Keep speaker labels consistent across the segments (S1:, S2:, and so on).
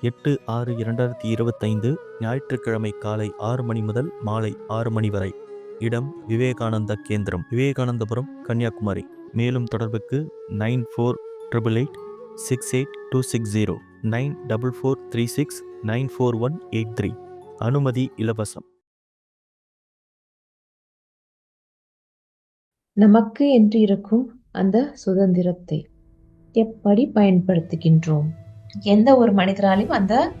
S1: எட்டு ஆறு இரண்டாயிரத்தி இருபத்தைந்து ஞாயிற்றுக்கிழமை காலை ஆறு மணி முதல் மாலை ஆறு மணி வரை. இடம் விவேகானந்தா கேந்திரம் விவேகானந்தபுரம் கன்னியாகுமரி. மேலும் தொடர்புக்கு nine four triple eight six eight two six zero nine double four three six nine four one eight three. அனுமதி இலவசம்.
S2: நமக்கு என்று இருக்கும் அந்த சுதந்திரத்தை எப்படி பயன்படுத்துகின்றோம்?
S3: எந்த ஒரு மனிதராலையும் அந்த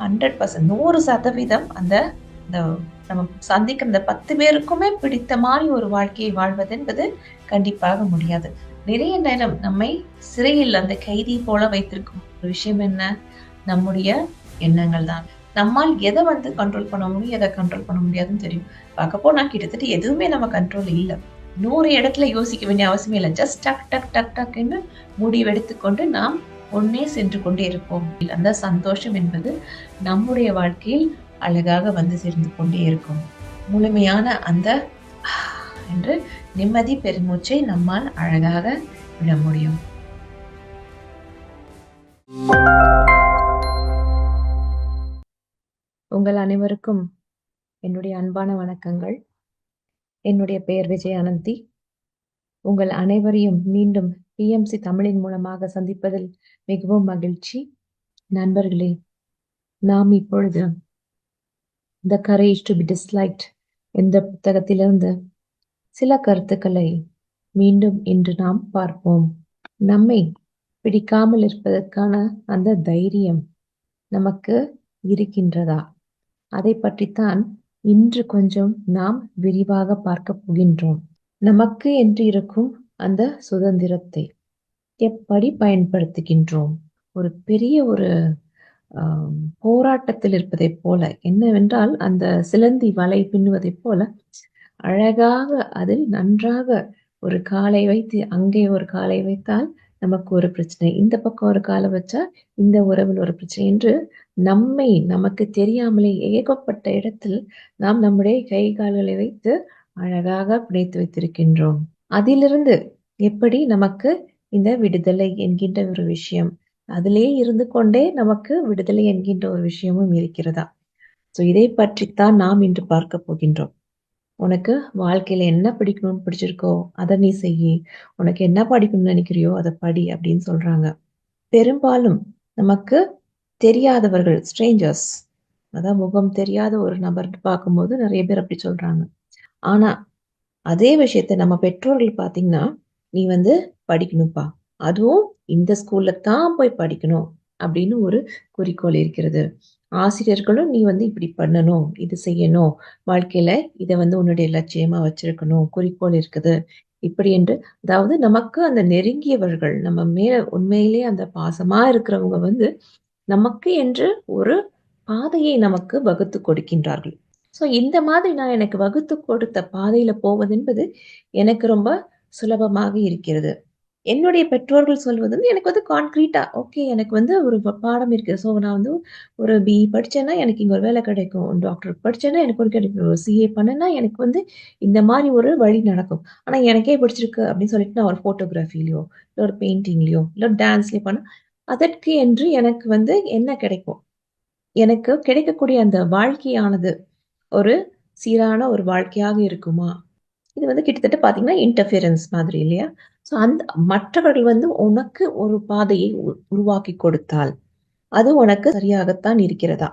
S3: ஹண்ட்ரட் பர்சன்ட் நூறு சதவீதம் அந்த இந்த நம்ம சந்திக்கிற இந்த பத்து பேருக்குமே பிடித்த மாதிரி ஒரு வாழ்க்கையை வாழ்வது என்பது கண்டிப்பாக முடியாது. நிறைய நேரம் நம்மை சிறையில் அந்த கைதி போல வைத்திருக்கும். ஒரு விஷயம் என்ன? நம்முடைய எண்ணங்கள் தான். நம்மால் எதை வந்து கண்ட்ரோல் பண்ண முடியும் எதை கண்ட்ரோல் பண்ண முடியாதுன்னு தெரியும். பார்க்க போனா கிட்டத்தட்ட எதுவுமே நம்ம கண்ட்ரோல் இல்லை. நூறு இடத்துல யோசிக்க வேண்டிய அவசியமே இல்லை. ஜஸ்ட் டக் டக் டக் டக்குன்னு முடிவெடுத்துக்கொண்டு நாம் ஒன்னே சென்று கொண்டே இருப்போம். அந்த சந்தோஷம் என்பது நம்முடைய வாழ்க்கையில் அழகாக வந்து சேர்ந்து கொண்டே இருக்கும். முழுமையான அந்த என்று நிம்மதி பெருமூச்சை நம்மால் அழகாக விட முடியும்.
S2: உங்கள் அனைவருக்கும் என்னுடைய அன்பான வணக்கங்கள். என்னுடைய பெயர் விஜய் அனந்தி உங்கள் அனைவரையும் மீண்டும் பிஎம்சி தமிழின் மூலமாக சந்திப்பதில் மிகவும் மகிழ்ச்சி. நண்பர்களே நாம் இப்பொழுது the courage to be disliked இந்த புத்தகத்திலிருந்து சில கருத்துக்களை மீண்டும் இன்று நாம் பார்ப்போம். நம்மை பிடிக்காமல் இருப்பதற்கான அந்த தைரியம் நமக்கு இருக்கின்றதா? அதை பற்றித்தான் இன்று கொஞ்சம் நாம் விரிவாக பார்க்க போகின்றோம். நமக்கு என்று இருக்கும் அந்த சுதந்திரத்தை எப்படி பயன்படுத்துகின்றோம்? ஒரு பெரிய ஒரு போராட்டத்தில் இருப்பதை போல என்னவென்றால் அந்த சிலந்தி வலை பின்னுவதைப் போல அழகாக அதில் நன்றாக ஒரு காலை வைத்து அங்கே ஒரு காலை வைத்தால் நமக்கு ஒரு பிரச்சனை. இந்த பக்கம் ஒரு காலை வச்சா இந்த உறவில் ஒரு பிரச்சனை என்று நம்மை நமக்கு தெரியாமலே ஏகப்பட்ட இடத்தில் நாம் நம்முடைய கை கால்களை வைத்து அழகாக பிணைத்து வைத்திருக்கின்றோம். அதிலிருந்து எப்படி நமக்கு இந்த விடுதலை என்கின்ற ஒரு விஷயம் அதிலே இருந்து கொண்டே நமக்கு விடுதலை என்கின்ற ஒரு விஷயமும் இருக்கிறதா? சோ இதை பற்றித்தான் நாம் இன்று பார்க்க போகின்றோம். உனக்கு வாழ்க்கையில என்ன பிடிக்கணும்னு பிடிச்சிருக்கோ அதை நீ செய்யி. உனக்கு என்ன படிக்கணும்னு நினைக்கிறியோ அதை படி அப்படின்னு சொல்றாங்க. பெரும்பாலும் நமக்கு தெரியாதவர்கள் ஸ்ட்ரேஞ்சர்ஸ் அதான் முகம் தெரியாத ஒரு நபர் பார்க்கும்போது நிறைய பேர் அப்படி சொல்றாங்க. ஆனா அதே விஷயத்த நம்ம பெற்றோர்கள் பார்த்தீங்கன்னா நீ வந்து படிக்கணும்ப்பா. அதுவும் இந்த ஸ்கூல்ல தான் போய் படிக்கணும் அப்படின்னு ஒரு குறிக்கோள் இருக்கிறது. ஆசிரியர்களும் நீ வந்து இப்படி பண்ணணும் இது செய்யணும். வாழ்க்கையில இதை வந்து உன்னுடைய லட்சியமா வச்சிருக்கணும் குறிக்கோள் இருக்குது. இப்படி என்று அதாவது நமக்கு அந்த நெருங்கியவர்கள் நம்ம மேல உண்மையிலேயே அந்த பாசமா இருக்கிறவங்க வந்து நமக்கு என்று ஒரு பாதையை நமக்கு வகுத்து கொடுக்கின்றார்கள். ஸோ இந்த மாதிரி நான் எனக்கு வகுத்து கொடுத்த பாதையில் போவது என்பது எனக்கு ரொம்ப சுலபமாக இருக்கிறது. என்னுடைய பெற்றோர்கள் சொல்வது வந்து எனக்கு வந்து கான்க்ரீட்டாக ஓகே எனக்கு வந்து ஒரு பாடம் இருக்கு ஸோ நான் வந்து ஒரு பிஇ படிச்சேன்னா எனக்கு இங்கே ஒரு வேலை கிடைக்கும். டாக்டர் படிச்சேன்னா எனக்கு ஒரு கிடைக்கும். ஒரு சிஏ பண்ணேன்னா எனக்கு வந்து இந்த மாதிரி ஒரு வழி நடக்கும். ஆனால் எனக்கே பிடிச்சிருக்கு அப்படின்னு சொல்லிட்டு நான் ஒரு ஃபோட்டோகிராஃபிலையோ இல்லை ஒரு பெயிண்டிங்லையோ இல்லை டான்ஸ்லேயோ பண்ண அதற்கு என்று எனக்கு வந்து என்ன கிடைக்கும்? எனக்கு கிடைக்கக்கூடிய அந்த வாழ்க்கையானது ஒரு சீரான ஒரு வாழ்க்கையாக இருக்குமா? இது வந்து கிட்டத்தட்ட பார்த்தீங்கன்னா இன்டர்ஃபியரன்ஸ் மாதிரி இல்லையா? ஸோ அந்த மற்றவர்கள் வந்து உனக்கு ஒரு பாதையை உ- உருவாக்கி கொடுத்தால் அது உனக்கு சரியாகத்தான் இருக்கிறதா?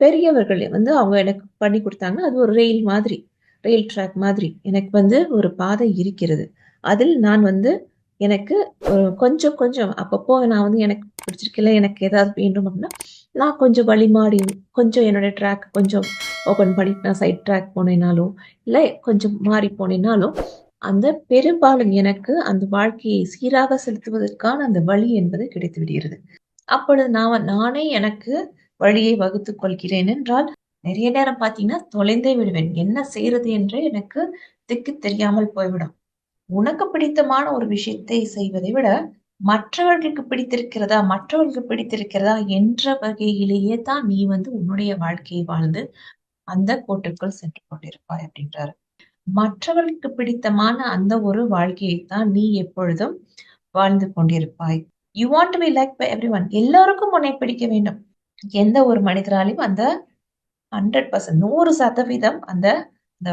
S2: பெரியவர்கள் வந்து அவங்க எனக்கு பண்ணி கொடுத்தாங்க அது ஒரு ரயில் மாதிரி ரயில் ட்ராக் மாதிரி எனக்கு வந்து ஒரு பாதை இருக்கிறது. அதில் நான் வந்து எனக்கு கொஞ்சம் கொஞ்சம் அப்பப்போ நான் வந்து எனக்கு பிடிச்சிருக்கல எனக்கு ஏதாவது வேண்டும் அப்படின்னா நான் கொஞ்சம் வழி மாறி கொஞ்சம் என்னோட ட்ராக் கொஞ்சம் ஓப்பன் பண்ணிட்டு நான் சைட் ட்ராக் போனேனாலும் இல்லை கொஞ்சம் மாறி போனேனாலும் அந்த பெரும்பாலும் எனக்கு அந்த வாழ்க்கையை சீராக செலுத்துவதற்கான அந்த வழி என்பது கிடைத்து விடுகிறது. அப்பொழுது நான் நானே எனக்கு வழியை வகுத்துக் கொள்கிறேன் என்றால் நிறைய நேரம் பார்த்தீங்கன்னா தொலைந்தே விடுவேன். என்ன செய்யறது என்று எனக்கு திக்கு தெரியாமல் போய்விடும். உனக்கு பிடித்தமான ஒரு விஷயத்தை செய்வதை விட மற்றவர்களுக்கு பிடித்திருக்கிறதா மற்றவர்களுக்கு பிடித்திருக்கிறதா என்ற வகையிலேயே தான் நீ வந்து உன்னுடைய வாழ்க்கையை வாழ்ந்து அந்த கோட்டிற்குள் சென்று கொண்டிருப்பாய் அப்படின்றாரு. மற்றவர்களுக்கு பிடித்தமான அந்த ஒரு வாழ்க்கையை தான் நீ எப்பொழுதும் வாழ்ந்து கொண்டிருப்பாய். You want to be like by everyone எல்லாருக்கும் உன்னை பிடிக்க வேண்டும். எந்த ஒரு மனிதராலையும் அந்த 100% 100% அந்த அந்த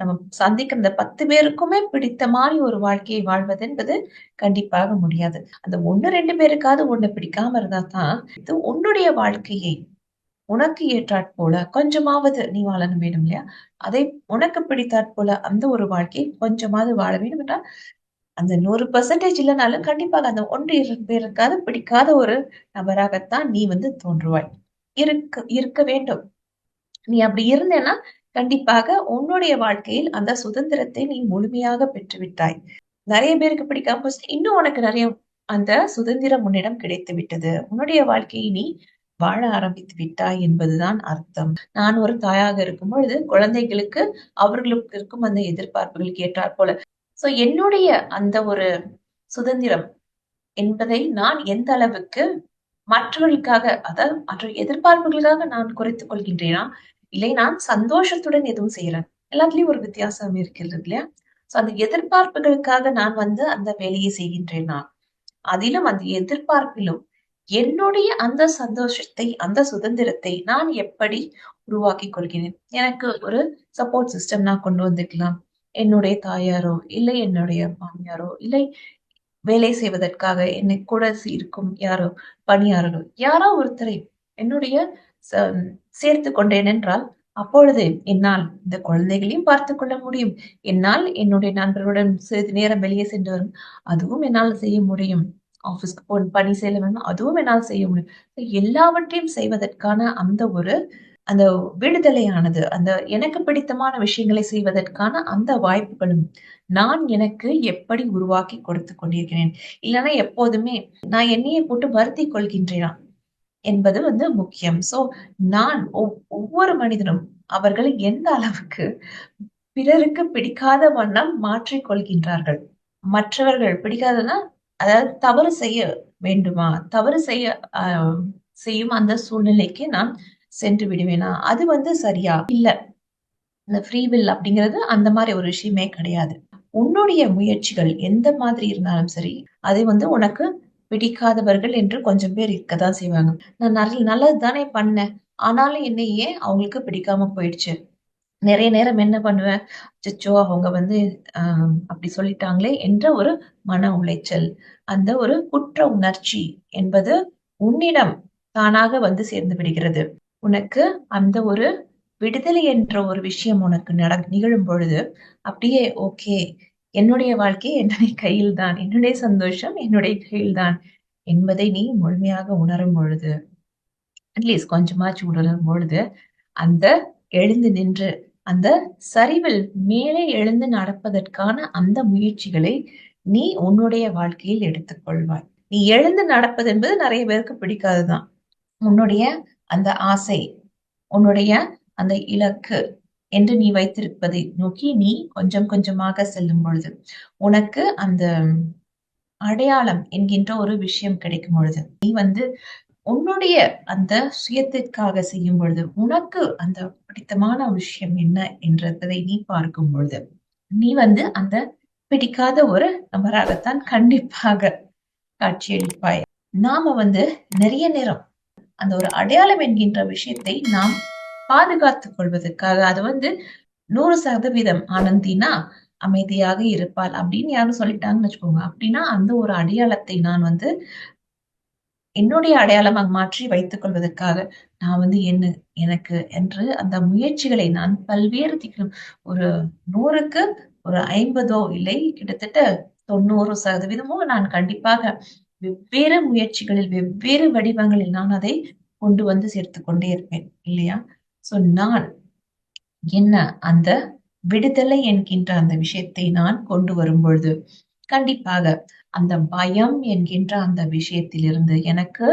S2: நம்ம சந்திக்கிற இந்த 10 பேருக்குமே பிடித்த மாதிரி ஒரு வாழ்க்கையை வாழ்வது என்பது கண்டிப்பாக முடியாது. அந்த 1, 2 பேருக்காவது ஒண்ணு பிடிக்காம இருந்தா தான், இது உன்னுடைய வாழ்க்கையை உனக்கு ஏற்றாற்போல கொஞ்சமாவது நீ வாழணும் வேணும் இல்லையா? அதை உனக்கு பிடித்தாற் போல அந்த ஒரு வாழ்க்கையை கொஞ்சமாவது வாழ வேண்டும் என்றால், அந்த நூறு பர்சன்டேஜ் இல்லைனாலும் கண்டிப்பாக அந்த 1, 2 பேருக்காவது பிடிக்காத ஒரு நபராகத்தான் நீ வந்து தோன்றுவாய். இருக்க இருக்க வேண்டும். நீ அப்படி இருந்தேன்னா, கண்டிப்பாக உன்னுடைய வாழ்க்கையில் அந்த சுதந்திரத்தை நீ முழுமையாக பெற்றுவிட்டாய். நிறைய பேருக்கு பிடிக்காம இன்னும் உனக்கு நிறைய அந்த சுதந்திரம் உன்னிடம் கிடைத்து விட்டது. உன்னுடைய வாழ்க்கையை நீ வாழ ஆரம்பித்து விட்டாய் என்பதுதான் அர்த்தம். நான் ஒரு தாயாக இருக்கும் பொழுது குழந்தைகளுக்கு அவர்களுக்கு இருக்கும் அந்த எதிர்பார்ப்புகளுக்கு ஏற்றாற்போல சோ என்னுடைய அந்த ஒரு சுதந்திரம் என்பதை நான் எந்த அளவுக்கு மற்றவர்களுக்காக அதாவது மற்ற எதிர்பார்ப்புகளுக்காக நான் குறைத்துக் கொள்கின்றேனா? இல்லை நான் சந்தோஷத்துடன் எதுவும் செய்யறேன் எல்லாத்துலயும் ஒரு வித்தியாசம் இருக்கிறது இல்லையா? சோ அந்த எதிர்பார்ப்புகளுக்காக நான் வந்து அந்த வேலையை செய்கின்றேனா? அதிலும் அந்த எதிர்பார்ப்பிலும் என்னுடைய அந்த சந்தோஷத்தை, அந்த சுதந்திரத்தை நான் எப்படி உருவாக்கிக் கொள்கிறேன்? எனக்கு ஒரு சப்போர்ட் சிஸ்டம் நான் கொண்டு வந்துக்கலாம். என்னுடைய தாயாரோ, இல்லை என்னுடைய மாமியாரோ, இல்லை வேலை செய்வதற்காக என்னை கூட இருக்கும் யாரோ பணியாளரோ, யாரோ ஒருத்தரை என்னுடைய ச கொண்டேன் என்றால், அப்பொழுது என்னால் இந்த குழந்தைகளையும் பார்த்துக் கொள்ள முடியும். என்னால் என்னுடைய நண்பர்களுடன் சிறிது நேரம் வெளியே சென்று வரும் அதுவும் என்னால் செய்ய முடியும். ஆஃபீஸ்க்கு போ பணி செய்ய வேணும் அதுவும் என்னால் செய்ய முடியும். எல்லாவற்றையும் செய்வதற்கான அந்த ஒரு அந்த விடுதலையானது, அந்த எனக்கு பிடித்தமான விஷயங்களை செய்வதற்கான அந்த வாய்ப்புகளும், நான் எனக்கு எப்படி உருவாக்கி கொடுத்துக் கொண்டிருக்கிறேன். இல்லைன்னா எப்போதுமே நான் என்னையே போட்டு வருத்தி கொள்கின்றேனா? என்பது வந்து முக்கியம். சோ நான் ஒவ்வொரு மனிதனும் அவர்கள் எந்த அளவுக்கு பிறருக்கு பிடிக்காத வண்ணம் மாற்றிக்கொள்கின்றார்கள் மற்றவர்கள் பிடிக்காதன்னா, அதாவது தவறு செய்ய வேண்டுமா? தவறு செய்ய செய்யும் அந்த சூழ்நிலைக்கு நான் சென்று விடுவேனா? அது வந்து சரியா? இல்ல. இந்த ஃப்ரீ வில் அப்படிங்கிறது அந்த மாதிரி ஒரு விஷயமே கிடையாது. உன்னுடைய முயற்சிகள் எந்த மாதிரி இருந்தாலும் சரி, அதை வந்து உனக்கு பிடிக்காதவர்கள் என்று கொஞ்சம் பேர் இருக்கத்தான் செய்வாங்க. நான் நல்ல நல்லது தானே பண்ணேன். ஆனாலும் என்னை ஏன் அவங்களுக்கு பிடிக்காம போயிடுச்சு? நிறைய நேரம் என்ன பண்ணுவேன்? அச்சச்சோ! அவங்க வந்து அப்படி சொல்லிட்டாங்களே என்ற ஒரு மன உளைச்சல். அந்த ஒரு குற்ற உணர்ச்சி என்பது உன்னிடம் தானாக வந்து சேர்ந்து விடுகிறது. உனக்கு அந்த ஒரு விடுதலை என்ற ஒரு விஷயம் உனக்கு நட நிகழும் பொழுது, அப்படியே ஓகே. என்னுடைய வாழ்க்கை என்னுடைய கையில் தான். என்னுடைய சந்தோஷம் என்னுடைய கையில் தான் என்பதை நீ முழுமையாக உணரும் பொழுது, அட்லீஸ்ட் கொஞ்சமாச்சு உணரும் பொழுது, அந்த எழுந்து நின்று அந்த சரிவில் மேலே எழுந்து நடப்பதற்கான அந்த முயற்சிகளை நீ உன்னுடைய வாழ்க்கையில் எடுத்துக்கொள்வாய் நீ எழுந்து நடப்பது என்பது நிறைய பேருக்கு பிடிக்காதுதான் உன்னுடைய அந்த ஆசை, உன்னுடைய அந்த இலக்கு என்று நீ வைத்திருப்பதை நோக்கி நீ கொஞ்சம் கொஞ்சமாக செல்லும் பொழுது, உனக்கு அந்த அடையாளம் என்கின்ற ஒரு விஷயம் கிடைக்கும் பொழுது, நீ வந்து உன்னுடைய அந்த சுயத்திற்காக செய்யும் பொழுது, உனக்கு அந்த பிடித்தமான விஷயம் என்ன என்றதை நீ பார்க்கும் பொழுது, நீ வந்து அந்த பிடிக்காத ஒரு நபராகத்தான் கண்டிப்பாக காட்சியளிப்பாய். நாம வந்து நிறைய நேரம் அந்த ஒரு அடையாளம் என்கின்ற விஷயத்தை நாம் பாதுகாத்துக் கொள்வதற்காக அது வந்து 100% ஆனந்தினா அமைதியாக இருப்பாள் அப்படின்னு யாரும் சொல்லிட்டாங்கன்னு வச்சுக்கோங்க. அப்படின்னா அந்த ஒரு அடையாளத்தை நான் வந்து என்னுடைய அடையாளமாக மாற்றி வைத்துக் கொள்வதற்காக, நான் வந்து என்ன எனக்கு என்று அந்த முயற்சிகளை நான் பல்வேறு திக்கும் ஒரு 100க்கு ஒரு 50ஓ இல்லை கிட்டத்தட்ட 90% நான் கண்டிப்பாக வெவ்வேறு முயற்சிகளில், வெவ்வேறு வடிவங்களில் நான் அதை கொண்டு வந்து சேர்த்து கொண்டே இருப்பேன். இல்லையா? சோ நான் என்ன அந்த விடுதலை என்கின்ற அந்த விஷயத்தை நான் கொண்டு வரும்பொழுது, கண்டிப்பாக அந்த பயம் என்கின்ற அந்த விஷயத்திலிருந்து எனக்கு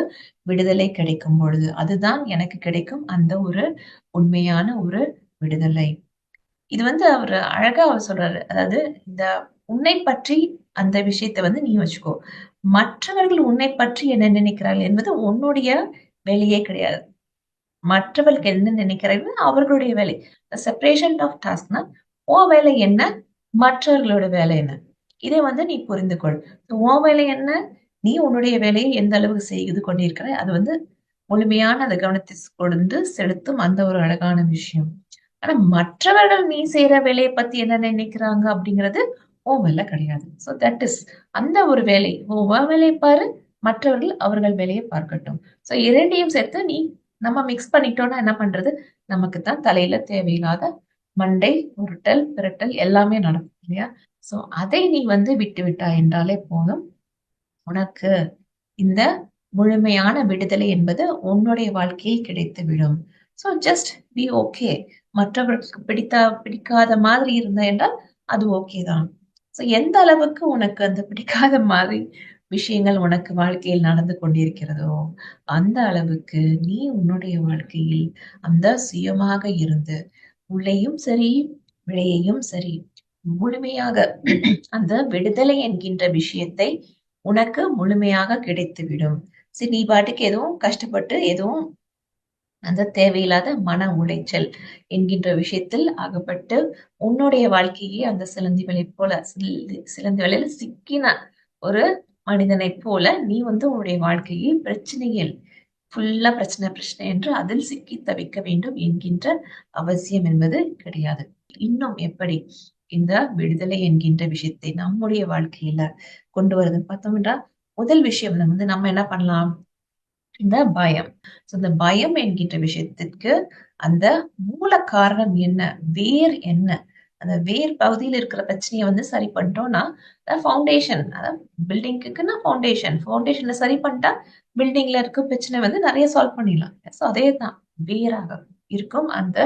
S2: விடுதலை கிடைக்கும் பொழுது, அதுதான் எனக்கு கிடைக்கும் அந்த ஒரு உண்மையான ஒரு விடுதலை. இது வந்து அவர் அழகா அவர் சொல்றாரு. அதாவது இந்த உன்னை பற்றி அந்த விஷயத்த வந்து நீ வச்சுக்கோ. மற்றவர்கள் உன்னை பற்றி என்ன நினைக்கிறார்கள் என்பது உன்னுடைய வேலையே கிடையாது. மற்றவர்களுக்கு என்ன நினைக்கிறது அவர்களுடைய வேலை. செப்பரேஷன் ஆஃப் டாஸ்க்னா, உன் வேலை என்ன? மற்றவர்களோட வேலை என்ன? இதை வந்து நீ புரிந்து கொள். உன் வேலை என்ன? நீ உன்னுடைய வேலையை எந்த அளவுக்கு செய்து கொண்டிருக்கிற அது வந்து முழுமையான அந்த கவனத்தை கொண்டு செலுத்தும் அந்த ஒரு அழகான விஷயம் ஆனா மற்றவர்கள் நீ செய்யற வேலையை பத்தி என்ன நினைக்கிறாங்க அப்படிங்கிறது உன் வேலை கிடையாது சோ தட் இஸ் அந்த ஒரு வேலை உன் வேலையை பாரு மற்றவர்கள் அவர்கள் வேலையை பார்க்கட்டும் சோ இரண்டையும் சேர்த்து நீ நம்ம மிக்ஸ் பண்ணிட்டோம்னா என்ன பண்றது? நமக்கு தான் தலையில தேவையில்லாத மண்டை உருட்டல் பிரட்டல் எல்லாமே நடக்கும் இல்லையா? சோ அதை நீ வந்து விட்டு விட்டா என்றாலே போதும். உனக்கு இந்த முழுமையான விடுதலை என்பது உன்னுடைய வாழ்க்கையில் கிடைத்து விடும் சோ ஜஸ்ட் பி ஓகே மற்றவர்களுக்கு பிடித்தா பிடிக்காத மாதிரி இருந்தா என்றால் அது ஓகே தான். சோ எந்த அளவுக்கு உனக்கு அந்த பிடிக்காத மாதிரி விஷயங்கள் உனக்கு வாழ்க்கையில் நடந்து கொண்டிருக்கிறதோ அந்த அளவுக்கு நீ உன்னுடைய வாழ்க்கையில் அந்த சுயமாக இருந்து உள்ளேயும் சரி வெளியையும் சரி முழுமையாக அந்த விடுதலை என்கின்ற விஷயத்தை உனக்கு முழுமையாக கிடைத்துவிடும். சரி நீ பாட்டுக்கு எதுவும் கஷ்டப்பட்டு எதுவும் அந்த தேவையில்லாத மன உளைச்சல் என்கின்ற விஷயத்தில் அகப்பட்டு உன்னுடைய வாழ்க்கையே அந்த சிலந்திகளை போல சில்- சிலந்தி சிக்கின ஒரு மனிதனைப் போல நீ வந்து உன்னுடைய வாழ்க்கையை பிரச்சனையில் ஃபுல்லா பிரச்சனை பிரச்சனை என்று அதில் சிக்கி தவிக்க வேண்டும் என்கின்ற அவசியம் என்பது கிடையாது. இன்னும் எப்படி இந்த விடுதலை என்கின்ற விஷயத்தை நம்முடைய வாழ்க்கையில கொண்டு வருதுன்னு பார்த்தோம் என்றால் முதல் விஷயம் வந்து நம்ம என்ன பண்ணலாம்? இந்த பயம். So, இந்த பயம் என்கின்ற விஷயத்திற்கு அந்த மூல காரணம் என்ன? வேர் என்ன? அந்த வேர் பகுதியில் இருக்கிற பிரச்சனையை வந்து சரி பண்ணிட்டோம்னா ஃபவுண்டேஷன் அதாவது பில்டிங்குக்குன்னா ஃபவுண்டேஷன் ஃபவுண்டேஷன்ல சரி பண்ணிட்டா பில்டிங்ல இருக்க பிரச்சனை வந்து நிறைய சால்வ் பண்ணிடலாம். ஸோ அதே தான் வேராக இருக்கும் அந்த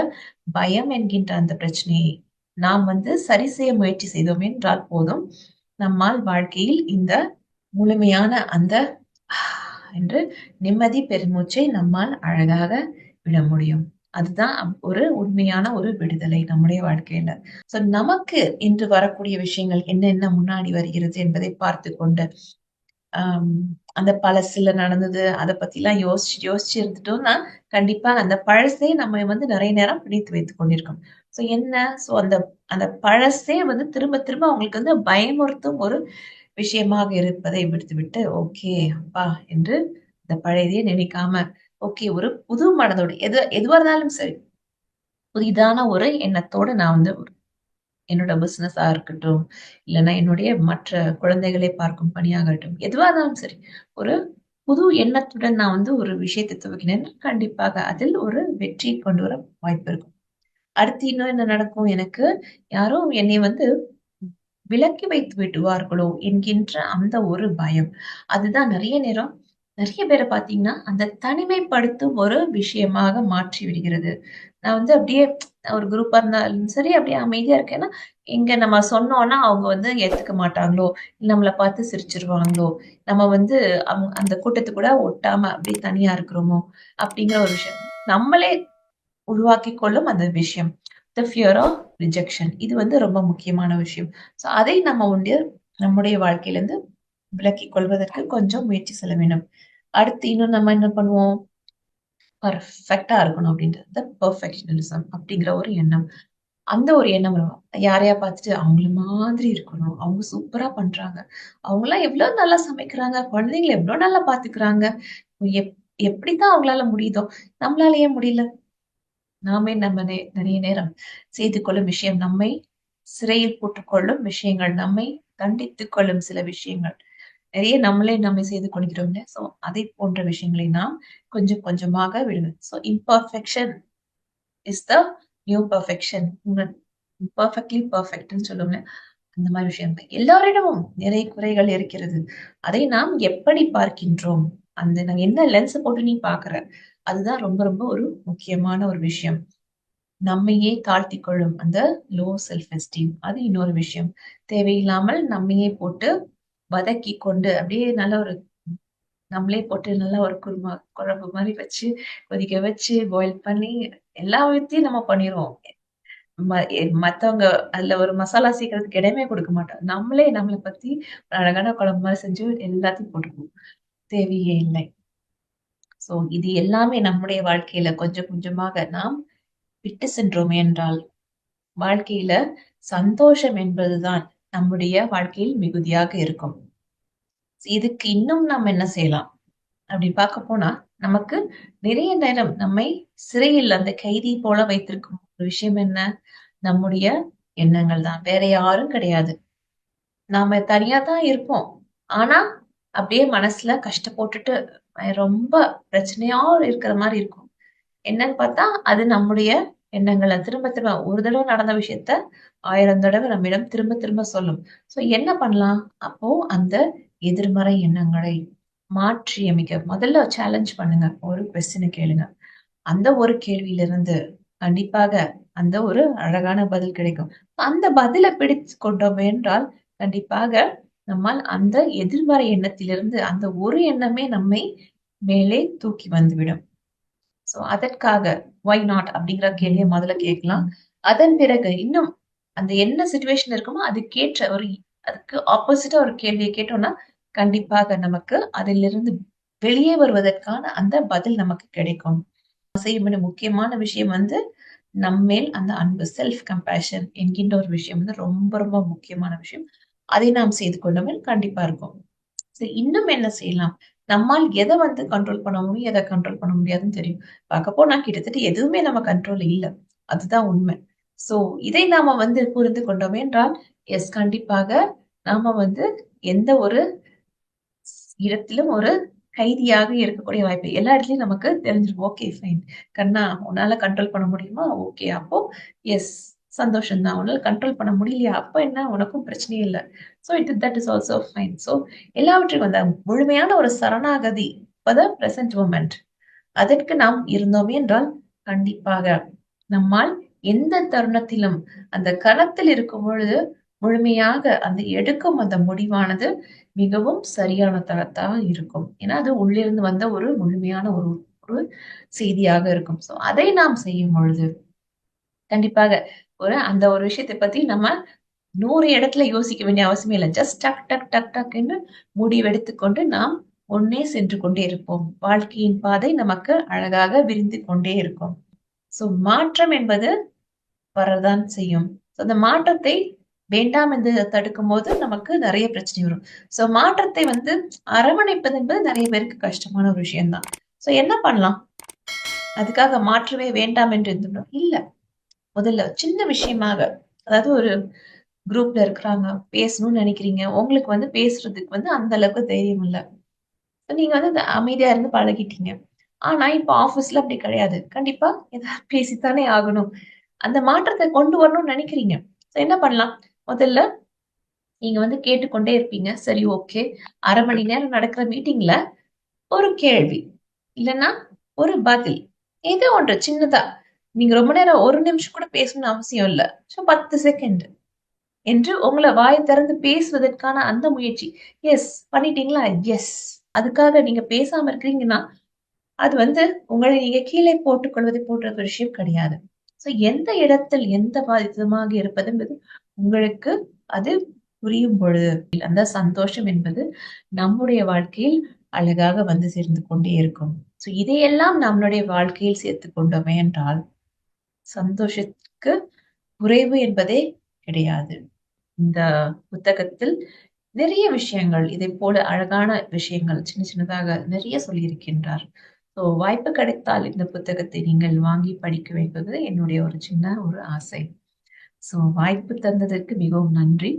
S2: பயம் என்கின்ற அந்த பிரச்சனையை நாம் வந்து சரி செய்ய முயற்சி செய்தோம் என்றால் போதும். நம்மால் வாழ்க்கையில் இந்த முழுமையான அந்த என்று நிம்மதி பெருமூச்சை நம்மால் அழகாக விட முடியும். அதுதான் ஒரு உண்மையான ஒரு விடுதலை நம்முடைய வாழ்க்கையில. சோ நமக்கு இன்று வரக்கூடிய விஷயங்கள் என்னென்ன முன்னாடி வருகிறது என்பதை பார்த்து கொண்டு ஆஹ் அந்த பழசுல நடந்தது அதை பத்தி எல்லாம் யோசிச்சு யோசிச்சு இருந்துட்டோம்னா கண்டிப்பா அந்த பழசே நம்ம வந்து நிறைய நேரம் பிடித்து வைத்துக் கொண்டிருக்கோம். சோ என்ன? சோ அந்த அந்த பழசே வந்து திரும்ப திரும்ப அவங்களுக்கு வந்து பயமுறுத்தும் ஒரு விஷயமாக இருப்பதை விடுத்துவிட்டு ஓகே அப்பா என்று இந்த பழையதையே நினைக்காம ஓகே ஒரு புது மனதோடு எது எதுவா இருந்தாலும் சரி புதிதான ஒரு எண்ணத்தோட நான் வந்து ஒரு- என்னோட பிஸ்னஸாக இருக்கட்டும் இல்லைன்னா என்னுடைய மற்ற குழந்தைகளை பார்க்கும் பணியாகட்டும் எதுவாக இருந்தாலும் சரி ஒரு புது எண்ணத்துடன் நான் வந்து ஒரு விஷயத்தை துவக்கினேன் கண்டிப்பாக அதில் ஒரு வெற்றி கொண்டு வர வாய்ப்பு இருக்கும். அடுத்து இன்னும் என்ன நடக்கும் எனக்கு யாரும் என்னை வந்து விலக்கி வைத்து விடுவார்களோ என்கின்ற அந்த ஒரு பயம் அதுதான் நிறைய நேரம் நிறைய பேரை பாத்தீங்கன்னா அந்த தனிமைப்படுத்தும் ஒரு விஷயமாக மாற்றி விடுகிறது. நான் வந்து அப்படியே ஒரு குரூப்பா இருந்தாலும் சரி அப்படியே அமைதியா இருக்கேன்னா இங்க நம்ம சொன்னோம்னா அவங்க வந்து ஏத்துக்க மாட்டாங்களோ? இல்ல நம்மளை பார்த்து சிரிச்சிருவாங்களோ? நம்ம வந்து அவங்க அந்த கூட்டத்து கூட ஒட்டாம அப்படியே தனியா இருக்கிறோமோ? அப்படிங்கிற ஒரு விஷயம். நம்மளே உருவாக்கி கொள்ளும் அந்த விஷயம். த ஃபியர் ஆஃப் ரிஜெக்ஷன் இது வந்து ரொம்ப முக்கியமான விஷயம். ஸோ அதை நம்ம உண்டு நம்முடைய வாழ்க்கையில விளக்கிக் கொள்வதற்கு கொஞ்சம் முயற்சி செல்ல வேண்டும். அடுத்து இன்னும் நம்ம என்ன பண்ணுவோம்? பர்ஃபெக்டா இருக்கணும் அப்படின்றது பர்ஃபெக்ஷனலிசம் அப்படிங்கிற ஒரு எண்ணம். அந்த ஒரு எண்ணம் வரும். யாரையா பார்த்துட்டு அவங்கள மாதிரி இருக்கணும். அவங்க சூப்பரா பண்றாங்க. அவங்களாம் எவ்வளவு நல்லா சமைக்கிறாங்க. குழந்தைங்களை எவ்வளவு நல்லா பாத்துக்கிறாங்க எப் எப்படித்தான் அவங்களால முடியுதோ. நம்மளால ஏன் முடியல. நாமே நம்ம நே- நிறைய நேரம் செய்து கொள்ளும் விஷயம் நம்மை சிறையில் போட்டுக்கொள்ளும் விஷயங்கள். நம்மை தண்டித்துக் கொள்ளும் சில விஷயங்கள். நிறைய நம்மளே நம்ம செய்து கொள்கிறோம் ஸோ அதை போன்ற விஷயங்களை நாம் கொஞ்சம் கொஞ்சமாக விடுவோம் so imperfection is the new perfection perfectly பர்ஃபெக்ட்னு சொல்லுவோம்ல. அந்த மாதிரி விஷயம். எல்லாரிடமும் நிறைய குறைகள் இருக்கிறது. அதை நாம் எப்படி பார்க்கின்றோம்? அந்த நாங்க என்ன லென்ஸ் போட்டு நீ பாக்குற அதுதான் ரொம்ப ரொம்ப ஒரு முக்கியமான ஒரு விஷயம். நம்மையே தாழ்த்தி கொள்ளும் அந்த லோ செல்ஃப் எஸ்டீம் அது இன்னொரு விஷயம். தேவையில்லாமல் நம்மையே போட்டு வதக்கி கொண்டு அப்படியே நல்ல ஒரு நம்மளே போட்டு நல்லா ஒரு குருமா குழம்பு மாதிரி வச்சு கொதிக்க வச்சு பாயில் பண்ணி எல்லா விதத்தையும் நம்ம பண்ணிடுவோம் மத்தவங்க அதுல ஒரு மசாலா சீக்கிரத்துக்கு இடமே கொடுக்க மாட்டோம். நம்மளே நம்மளை பத்தி அழகான குழம்பு மாதிரி செஞ்சு எல்லாத்தையும் போட்டுக்குவோம். தேவையே இல்லை. சோ இது எல்லாமே நம்முடைய வாழ்க்கையில கொஞ்சம் கொஞ்சமாக நாம் விட்டு சென்றோம் என்றால் வாழ்க்கையில சந்தோஷம் என்பதுதான் நம்முடைய வாழ்க்கையில் மிகுதியாக இருக்கும். இதுக்கு இன்னும் நாம் என்ன செய்யலாம்? அப்படி பார்க்க போனா நமக்கு நிறைய நேரம் நம்மை சிறையில் அந்த கைதி போல வைத்திருக்கும் ஒரு விஷயம் என்ன? நம்முடைய எண்ணங்கள் தான். வேற யாரும் கிடையாது. நாம தனியா தான் இருப்போம். ஆனா அப்படியே மனசுல கஷ்டப்பட்டுட்டு ரொம்ப பிரச்சனையா இருக்கிற மாதிரி இருக்கும். என்னன்னு பார்த்தா அது நம்முடைய எண்ணங்களை. திரும்ப திரும்ப ஒரு தடவை நடந்த விஷயத்த ஆயிரம் தடவை நம்மிடம் திரும்ப திரும்ப சொல்லும். சோ என்ன பண்ணலாம்? அப்போ அந்த எதிர்மறை எண்ணங்களை மாற்றி அமைக்க முதல்ல சேலஞ்ச் பண்ணுங்க. ஒரு கொஸ்டினை கேளுங்க. அந்த ஒரு கேள்வியிலிருந்து கண்டிப்பாக அந்த ஒரு அழகான பதில் கிடைக்கும். அந்த பதிலை பிடித்து கொண்டோம் என்றால் கண்டிப்பாக நம்மால் அந்த எதிர்மறை எண்ணத்திலிருந்து அந்த ஒரு எண்ணமே நம்மை மேலே தூக்கி வந்துவிடும் சோ அதற்காக ஒய் நாட் அப்படிங்கிற கேள்வியை முதல்ல கேட்கலாம். அதன் பிறகு இன்னும் அந்த என்ன சுச்சுவேஷன் இருக்குமோ அதுக்கேற்ற ஒரு அதுக்கு ஆப்போசிட்டா ஒரு கேள்வியை கேட்டோம்னா கண்டிப்பாக நமக்கு அதிலிருந்து வெளியே வருவதற்கான அந்த பதில் நமக்கு கிடைக்கும். செய்ய முக்கியமான விஷயம் வந்து நம்மேல் அந்த அன்பு செல்ஃப் கம்பேஷன் என்கின்ற ஒரு விஷயம் வந்து ரொம்ப ரொம்ப முக்கியமான விஷயம். அதை நாம் செய்து கொண்டோம் கண்டிப்பா இருக்கும். இன்னும் என்ன செய்யலாம்? நம்மால் எதை வந்து கண்ட்ரோல் பண்ண முடியும் எதை கண்ட்ரோல் பண்ண முடியாதுன்னு தெரியும். பார்க்க போனா கிட்டத்தட்ட எதுவுமே நம்ம கண்ட்ரோல் இல்லை. அதுதான் உண்மை. சோ இதை நாம வந்து புரிந்து கொண்டோம் என்றால் எஸ் கண்டிப்பாக நாம வந்து எந்த ஒரு இடத்திலும் ஒரு கைதியாக இருக்கக்கூடிய வாய்ப்பு. எல்லா இடத்துலயும் நமக்கு தெரிஞ்சிருக்கும். ஓகே ஃபைன் கண்ணா உன்னால கண்ட்ரோல் பண்ண முடியுமா? ஓகே அப்போ எஸ் சந்தோஷம் தான். கண்ட்ரோல் பண்ண முடியலையா? அப்போ என்ன? உனக்கும் பிரச்சனையே இல்லை. So it that is also fine so எல்லாவற்றுக்கும் அந்த முழுமையான ஒரு சரணாகதி த ப்ரெசன்ட் மூமெண்ட் அதற்கு நாம் இருந்தோம் என்றால் கண்டிப்பாக நம்மால் எந்த தருணத்திலும் அந்த களத்தில் இருக்கும் பொழுது முழுமையாக அந்த எடுக்கும் அந்த முடிவானது மிகவும் சரியான தரத்தாக இருக்கும். ஏன்னா அது உள்ளிருந்து வந்த ஒரு முழுமையான ஒரு ஒரு செய்தியாக இருக்கும். ஸோ அதை நாம் செய்யும் பொழுது கண்டிப்பாக ஒரு அந்த ஒரு விஷயத்தை பத்தி நம்ம நூறு இடத்துல யோசிக்க வேண்டிய அவசியமே இல்லை. ஜஸ்ட் டக் டக் டக் டக் என்று முடிவெடுத்துக்கொண்டு நாம் ஒன்னே சென்று கொண்டே இருப்போம். வாழ்க்கையின் பாதை நமக்கு அழகாக விரிந்து கொண்டே இருக்கும். சோ மாற்றம் என்பது வரதான் செய்யும். அந்த மாற்றத்தை வேண்டாம் என்று தடுக்கும் போது நமக்கு நிறைய பிரச்சனை வரும். சோ மாற்றத்தை வந்து அரவணைப்பது என்பது நிறைய பேருக்கு கஷ்டமான ஒரு விஷயம்தான். சோ என்ன பண்ணலாம்? அதுக்காக மாற்றவே வேண்டாம் என்று இருந்தோம் இல்லை. முதல்ல சின்ன விஷயமாக அதாவது ஒரு குரூப்ல இருக்கிறாங்க பேசணும்னு நினைக்கிறீங்க உங்களுக்கு வந்து பேசுறதுக்கு வந்து அந்த அளவுக்கு தைரியம் இல்ல. நீங்க வந்து இந்த அமைதியா இருந்து பழகிட்டீங்க. ஆனா இப்ப ஆபீஸ்ல அப்படி கிடையாது. கண்டிப்பா ஏதாவது பேசித்தானே ஆகணும். அந்த மாற்றத்தை கொண்டு வரணும்னு நினைக்கிறீங்க. என்ன பண்ணலாம்? முதல்ல நீங்க வந்து கேட்டுக்கொண்டே இருப்பீங்க. சரி ஓகே அரை மணி நேரம் நடக்கிற மீட்டிங்ல ஒரு கேள்வி இல்லைன்னா ஒரு பதில் ஏதோ ஒன்று சின்னதா. நீங்க ரொம்ப நேரம் ஒரு நிமிஷம் கூட பேசணும்னு அவசியம் இல்ல. ஸோ பத்து செகண்ட் என்று உங்களை வாய் திறந்து பேசுவதற்கான அந்த முயற்சி. எஸ் பண்ணிட்டீங்களா? எஸ் அதுக்காக நீங்க பேசாம இருக்கிறீங்கன்னா அது வந்து உங்களை நீங்க கீழே போட்டுக்கொள்வதை போன்ற ஒரு விஷயம் கிடையாது. சோ எந்த இடத்தில் எந்த விதமாக இருப்பது என்பது உங்களுக்கு அது புரியும் பொழுது அந்த சந்தோஷம் என்பது நம்முடைய வாழ்க்கையில் அழகாக வந்து சேர்ந்து கொண்டே இருக்கும். சோ இதையெல்லாம் நம்மளுடைய வாழ்க்கையில் சேர்த்து கொண்டோமே என்றால் சந்தோஷத்துக்கு குறைவு என்பதே கிடையாது. இந்த புத்தகத்தில் நிறைய விஷயங்கள் இதை போல அழகான விஷயங்கள் சின்ன சின்னதாக நிறைய சொல்லியிருக்கின்றார். ஸோ வாய்ப்பு கிடைத்தால் இந்த புத்தகத்தை நீங்கள் வாங்கி படிக்க வைப்பது என்னுடைய ஒரு சின்ன ஒரு ஆசை. ஸோ வாய்ப்பு தந்ததற்கு மிகவும் நன்றி.